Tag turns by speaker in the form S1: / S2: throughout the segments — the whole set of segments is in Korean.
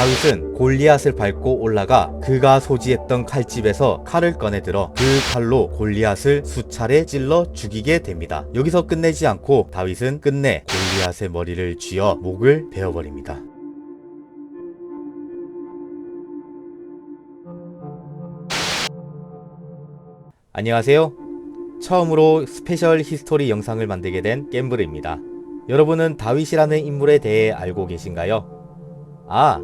S1: 다윗은 골리앗을 밟고 올라가 그가 소지했던 칼집에서 칼을 꺼내 들어 그 칼로 골리앗을 수차례 찔러 죽이게 됩니다. 여기서 끝내지 않고 다윗은 끝내 골리앗의 머리를 쥐어 목을 베어버립니다. 안녕하세요. 처음으로 스페셜 히스토리 영상을 만들게 된 겜브르입니다. 여러분은 다윗이라는 인물에 대해 알고 계신가요? 아,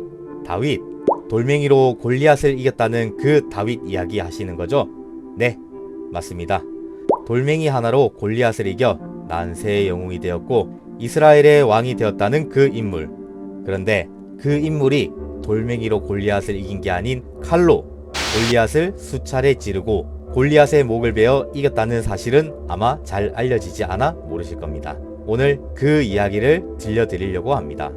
S1: 다윗. 돌멩이로 골리앗을 이겼다는 그 다윗 이야기 하시는 거죠? 네, 맞습니다. 돌멩이 하나로 골리앗을 이겨 난세의 영웅이 되었고 이스라엘의 왕이 되었다는 그 인물. 그런데 그 인물이 돌멩이로 골리앗을 이긴 게 아닌 칼로 골리앗을 수차례 찌르고 골리앗의 목을 베어 이겼다는 사실은 아마 잘 알려지지 않아 모르실 겁니다. 오늘 그 이야기를 들려드리려고 합니다.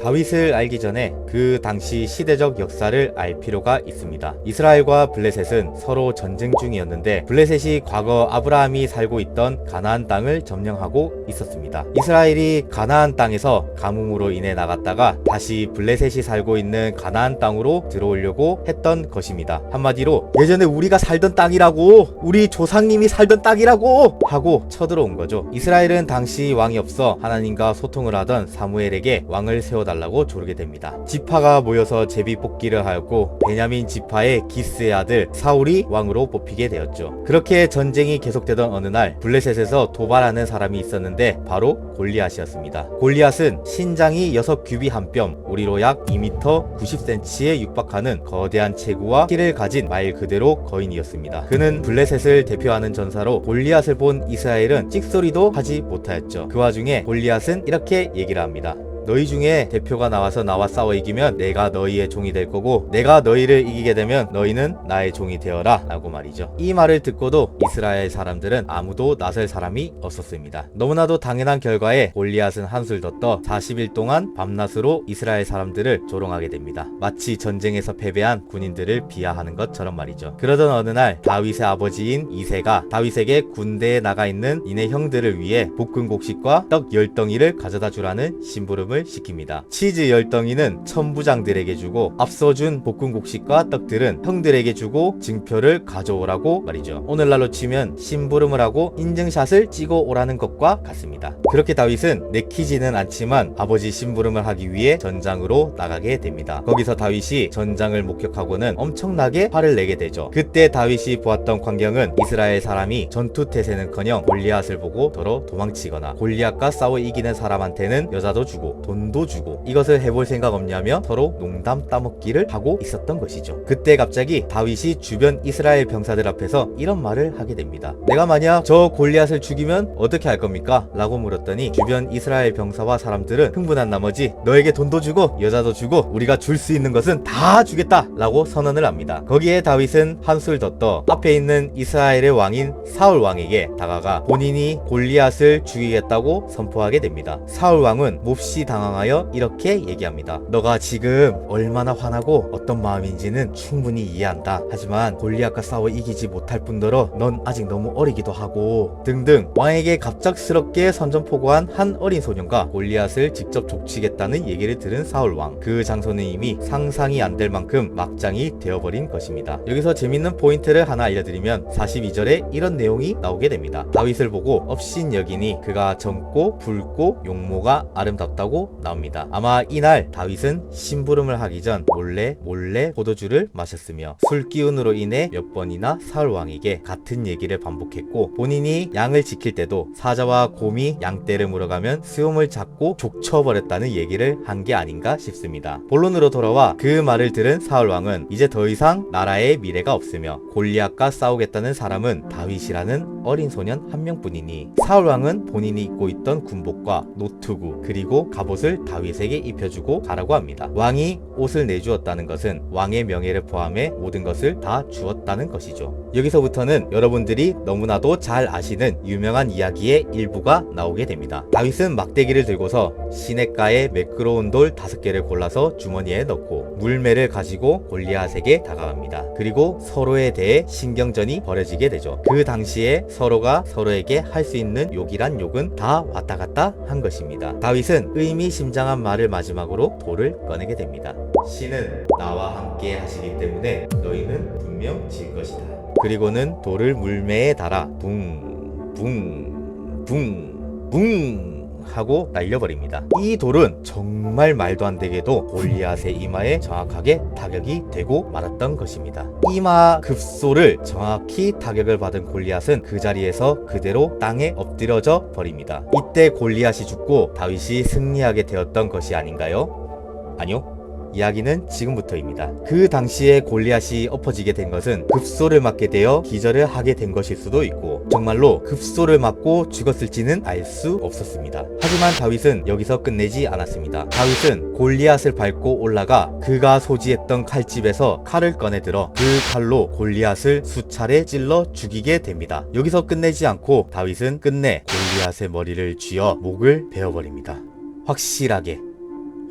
S1: 다윗을 알기 전에 그 당시 시대적 역사를 알 필요가 있습니다. 이스라엘과 블레셋은 서로 전쟁 중이었는데 블레셋이 과거 아브라함이 살고 있던 가나안 땅을 점령하고 있었습니다. 이스라엘이 가나안 땅에서 가뭄으로 인해 나갔다가 다시 블레셋이 살고 있는 가나안 땅으로 들어오려고 했던 것입니다. 한마디로 예전에 우리가 살던 땅이라고 우리 조상님이 살던 땅이라고 하고 쳐들어온 거죠. 이스라엘은 당시 왕이 없어 하나님과 소통을 하던 사무엘에게 왕을 세워 달라고 조르게 됩니다. 지파가 모여서 제비 뽑기를 하였고 베냐민 지파의 기스의 아들 사울이 왕으로 뽑히게 되었죠. 그렇게 전쟁이 계속되던 어느 날 블레셋에서 도발하는 사람이 있었는데 바로 골리앗이었습니다. 골리앗은 신장이 6규비 한 뼘, 우리로 약 2m 90cm에 육박하는 거대한 체구와 키를 가진 말 그대로 거인이었습니다. 그는 블레셋을 대표하는 전사로 골리앗을 본 이스라엘은 찍소리도 하지 못하였죠. 그 와중에 골리앗은 이렇게 얘기를 합니다. 너희 중에 대표가 나와서 나와 싸워 이기면 내가 너희의 종이 될 거고 내가 너희를 이기게 되면 너희는 나의 종이 되어라 라고 말이죠. 이 말을 듣고도 이스라엘 사람들은 아무도 나설 사람이 없었습니다. 너무나도 당연한 결과에 골리앗은 한술 더 떠 40일 동안 밤낮으로 이스라엘 사람들을 조롱하게 됩니다. 마치 전쟁에서 패배한 군인들을 비하하는 것처럼 말이죠. 그러던 어느 날 다윗의 아버지인 이세가 다윗에게 군대에 나가 있는 이네 형들을 위해 볶은 곡식과 떡 열덩이를 가져다 주라는 심부름을 시킵니다. 치즈 열덩이는 천부장들에게 주고 앞서 준 볶은 곡식과 떡들은 형들에게 주고 증표를 가져오라고 말이죠. 오늘날로 치면 심부름을 하고 인증샷을 찍어 오라는 것과 같습니다. 그렇게 다윗은 내키지는 않지만 아버지 심부름을 하기 위해 전장으로 나가게 됩니다. 거기서 다윗이 전장을 목격하고는 엄청나게 화를 내게 되죠. 그때 다윗이 보았던 광경은 이스라엘 사람이 전투 태세는커녕 골리앗을 보고 더러 도망치거나 골리앗과 싸워 이기는 사람한테는 여자도 주고 돈도 주고 이것을 해볼 생각 없냐며 서로 농담 따먹기를 하고 있었던 것이죠. 그때 갑자기 다윗이 주변 이스라엘 병사들 앞에서 이런 말을 하게 됩니다. 내가 만약 저 골리앗을 죽이면 어떻게 할 겁니까? 라고 물었더니 주변 이스라엘 병사와 사람들은 흥분한 나머지 너에게 돈도 주고 여자도 주고 우리가 줄 수 있는 것은 다 주겠다 라고 선언을 합니다. 거기에 다윗은 한술 더 떠 앞에 있는 이스라엘의 왕인 사울 왕에게 다가가 본인이 골리앗을 죽이겠다고 선포하게 됩니다. 사울 왕은 몹시 당황하여 이렇게 얘기합니다. 너가 지금 얼마나 화나고 어떤 마음인지는 충분히 이해한다. 하지만 골리앗과 싸워 이기지 못할 뿐더러 넌 아직 너무 어리기도 하고 등등 왕에게 갑작스럽게 선전포고한 한 어린 소년과 골리앗을 직접 족치겠다는 얘기를 들은 사울 왕. 그 장소는 이미 상상이 안 될 만큼 막장이 되어버린 것입니다. 여기서 재밌는 포인트를 하나 알려드리면 42절에 이런 내용이 나오게 됩니다. 다윗을 보고 업신 여기니 그가 젊고 붉고 용모가 아름답다고 나옵니다. 아마 이날 다윗은 심부름을 하기 전 몰래 몰래 포도주를 마셨으며 술 기운으로 인해 몇 번이나 사울 왕에게 같은 얘기를 반복했고 본인이 양을 지킬 때도 사자와 곰이 양떼를 물어가면 수염을 잡고 족쳐버렸다는 얘기를 한 게 아닌가 싶습니다. 본론으로 돌아와 그 말을 들은 사울 왕은 이제 더 이상 나라의 미래가 없으며 골리앗과 싸우겠다는 사람은 다윗이라는 어린 소년 한 명뿐이니 사울 왕은 본인이 입고 있던 군복과 노트구 그리고 갑옷을 다윗에게 입혀주고 가라고 합니다. 왕이 옷을 내주었다는 것은 왕의 명예를 포함해 모든 것을 다 주었다는 것이죠. 여기서부터는 여러분들이 너무나도 잘 아시는 유명한 이야기의 일부가 나오게 됩니다. 다윗은 막대기를 들고서 시냇가에 매끄러운 돌 다섯 개를 골라서 주머니에 넣고 물매를 가지고 골리앗에게 다가갑니다. 그리고 서로에 대해 신경전이 벌어지게 되죠. 그 당시에 서로가 서로에게 할 수 있는 욕이란 욕은 다 왔다 갔다 한 것입니다. 다윗은 의미심장한 말을 마지막으로 돌을 꺼내게 됩니다. 신은 나와 함께 하시기 때문에 너희는 분명 질 것이다. 그리고는 돌을 물매에 달아 붕, 붕, 붕, 붕 하고 날려버립니다. 이 돌은 정말 말도 안 되게도 골리앗의 이마에 정확하게 타격이 되고 말았던 것입니다. 이마 급소를 정확히 타격을 받은 골리앗은 그 자리에서 그대로 땅에 엎드려져 버립니다. 이때 골리앗이 죽고 다윗이 승리하게 되었던 것이 아닌가요? 아니요. 이야기는 지금부터입니다. 그 당시에 골리앗이 엎어지게 된 것은 급소를 맞게 되어 기절을 하게 된 것일 수도 있고 정말로 급소를 맞고 죽었을지는 알 수 없었습니다. 하지만 다윗은 여기서 끝내지 않았습니다. 다윗은 골리앗을 밟고 올라가 그가 소지했던 칼집에서 칼을 꺼내 들어 그 칼로 골리앗을 수차례 찔러 죽이게 됩니다. 여기서 끝내지 않고 다윗은 끝내 골리앗의 머리를 쥐어 목을 베어버립니다. 확실하게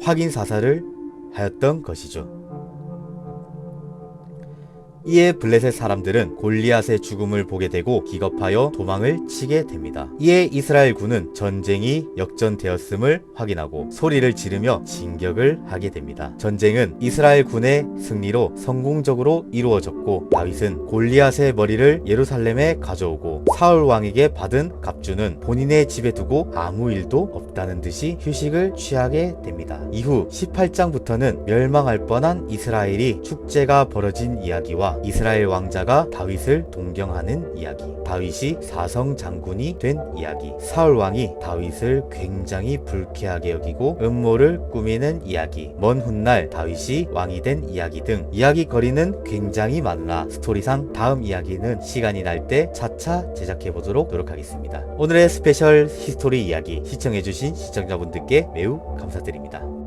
S1: 확인 사살을 하였던 것이죠. 이에 블레셋 사람들은 골리앗의 죽음을 보게 되고 기겁하여 도망을 치게 됩니다. 이에 이스라엘 군은 전쟁이 역전되었음을 확인하고 소리를 지르며 진격을 하게 됩니다. 전쟁은 이스라엘 군의 승리로 성공적으로 이루어졌고 다윗은 골리앗의 머리를 예루살렘에 가져오고 사울 왕에게 받은 갑주는 본인의 집에 두고 아무 일도 없다는 듯이 휴식을 취하게 됩니다. 이후 18장부터는 멸망할 뻔한 이스라엘이 축제가 벌어진 이야기와 이스라엘 왕자가 다윗을 동경하는 이야기, 다윗이 사성 장군이 된 이야기, 사울 왕이 다윗을 굉장히 불쾌하게 여기고 음모를 꾸미는 이야기, 먼 훗날 다윗이 왕이 된 이야기 등 이야기거리는 굉장히 많으나 스토리상 다음 이야기는 시간이 날 때 차차 제작해 보도록 노력하겠습니다. 오늘의 스페셜 히스토리 이야기 시청해주신 시청자분들께 매우 감사드립니다.